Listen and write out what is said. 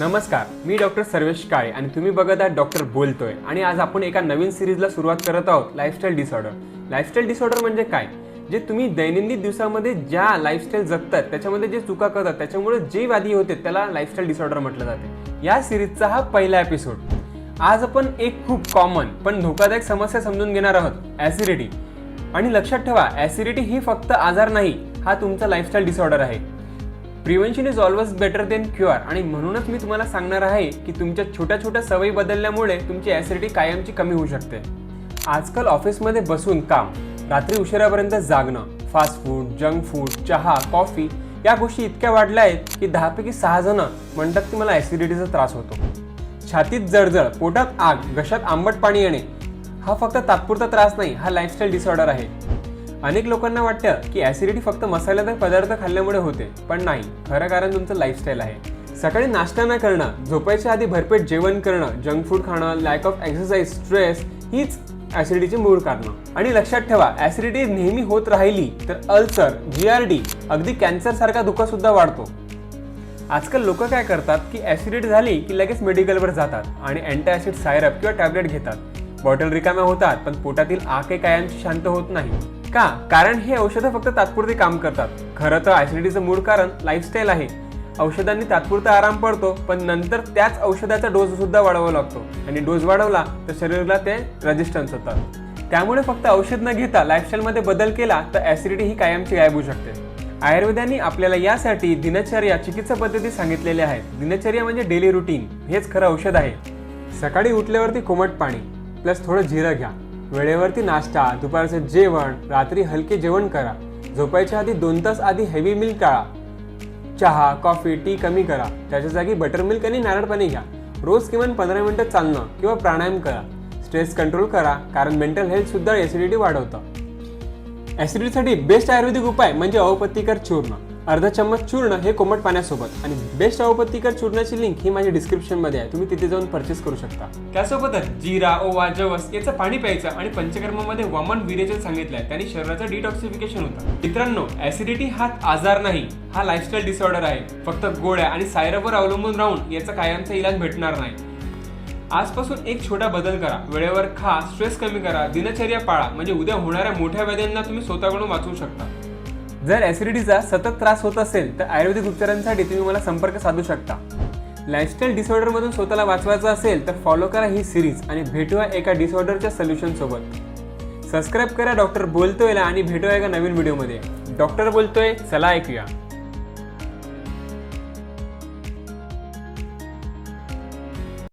नमस्कार मी डॉक्टर सर्वेश काळे आणि तुम्ही बघत आहात डॉक्टर बोलतोय. आणि आज आपण एका नवीन सिरीजला सुरुवात करत आहोत लाईफस्टाईल डिसऑर्डर लाईफस्टाईल डिसऑर्डर म्हणजे काय? जे तुम्ही दैनंदिन दिवसामध्ये ज्या लाईफस्टाईल जगतात त्याच्यामध्ये जे चुका करतात त्याच्यामुळे जे व्याधी होते त्याला लाईफस्टाईल डिसऑर्डर म्हटलं जाते. या सिरीजचा हा पहिला एपिसोड आज आपण एक खूप कॉमन पण धोकादायक समस्या समजून घेणार आहोत ॲसिडिटी आणि लक्षात ठेवा ॲसिडिटी ही फक्त आजार नाही हा तुमचा लाईफस्टाईल डिसऑर्डर आहे. Prevention is always better than cure. आणि म्हणूनच मी तुम्हाला सांगणार आहे की तुमच्या छोट्या छोट्या सवयी बदलल्यामुळे तुमची ॲसिडिटी कायमची कमी होऊ शकते. आजकाल ऑफिसमध्ये बसून काम रात्री उशिरापर्यंत जागणं फास्ट फूड जंक फूड चहा कॉफी या गोष्टी इतक्या वाढल्या आहेत की दहापैकी सहा जण म्हणतात की मला ॲसिडिटीचा त्रास होतो. छातीत जळजळ पोटात आग घशात आंबट पाणी येणे हा फक्त तात्पुरता त्रास नाही हा लाईफस्टाईल डिसऑर्डर आहे. अनेक लोकांना वाटतं की ॲसिडिटी फक्त मसालेदार पदार्थ खाल्ल्यामुळे होते पण नाही. खरं कारण तुमचं लाईफस्टाईल आहे. सकाळी नाश्ता न करणं झोपायच्या आधी भरपेट जेवण करणं जंक फूड खाणं लॅक ऑफ एक्सरसाइज स्ट्रेस हीच ॲसिडिटीची मूळ कारणं. आणि लक्षात ठेवा ॲसिडिटी नेहमी होत राहिली तर अल्सर जी आर डी अगदी कॅन्सर सारखा सुद्धा वाढतो. आजकाल लोक काय करतात की ॲसिडिटी झाली की लगेच मेडिकलवर जातात आणि अँटासिड सायरप किंवा टॅबलेट घेतात. बॉटल रिकाम्या होतात पण पोटातील आके कायमची शांत होत नाही. का? कारण हे औषधं फक्त तात्पुरते काम करतात. खरं तर ॲसिडिटीचं मूळ कारण लाईफस्टाईल आहे. औषधांनी तात्पुरता आराम पडतो पण नंतर त्याच औषधाचा डोस सुद्धा वाढवावा लागतो. आणि डोस वाढवला तर शरीराला ते रेजिस्टन्स होतात. त्यामुळे फक्त औषध न घेता लाईफस्टाईलमध्ये बदल केला तर ॲसिडिटी ही कायमची गायब होऊ शकते. आयुर्वेदाने आपल्याला यासाठी दिनचर्या चिकित्सा पद्धती सांगितलेल्या आहेत. दिनचर्या म्हणजे डेली रुटीन हेच खरं औषध आहे. सकाळी उठल्यावरती कोमट पाणी प्लस थोडं जिरं घ्या. वेळेवरती नाश्ता दुपारचं जेवण रात्री हलके जेवण करा. झोपायच्या आधी दोन तास आधी हेवी मिल्क टाळा. चहा कॉफी टी कमी करा. त्याच्या जागी बटर मिल्क आणि नारळ पाणी घ्या. रोज किमान पंधरा मिनटं चालणं किंवा प्राणायाम करा. स्ट्रेस कंट्रोल करा कारण मेंटल हेल्थ सुद्धा ॲसिडिटी वाढवतं. ॲसिडिटीसाठी बेस्ट आयुर्वेदिक उपाय म्हणजे अवपत्तिकर चूर्ण. अर्धा चम्मच चूर्ण हे कोमट पाण्यासोबत आणि बेस्ट अवपत्तीकर चूर्णाची लिंक ही माझ्या डिस्क्रिप्शनमध्ये आहे. तुम्ही तिथे जाऊन परचेस करू शकता. त्यासोबतच जिरा ओवा जवस याचं पाणी प्यायचं आणि पंचकर्मामध्ये वामन विरेचन सांगितलंय. त्यांनी शरीराचं डिटॉक्सिफिकेशन होतं. मित्रांनो ऍसिडिटी हा आजार नाही. हा लाईफस्टाईल डिसऑर्डर आहे. फक्त गोळ्या आणि सायरपवर अवलंबून राहून याचा कायमचा इलाज भेटणार नाही. आजपासून एक छोटा बदल करा. वेळेवर खा स्ट्रेस कमी करा दिनचर्या पाळा. म्हणजे उद्या होणाऱ्या मोठ्या व्याध्यांना तुम्ही स्वतःकडून वाचवू शकता. जर ॲसिडिटीचा सतत त्रास होत असेल तर आयुर्वेदिक उपचारांसाठी तुम्ही मला संपर्क साधू शकता. लाईफस्टाईल डिसऑर्डरमधून स्वतःला वाचवायचं असेल तर फॉलो करा ही सिरीज आणि भेटूया एका डिसऑर्डरच्या सोल्युशनसोबत सबस्क्राईब करा डॉक्टर बोलतोय आणि भेटूया एका नवीन व्हिडिओमध्ये डॉक्टर बोलतोय चला ऐकूया.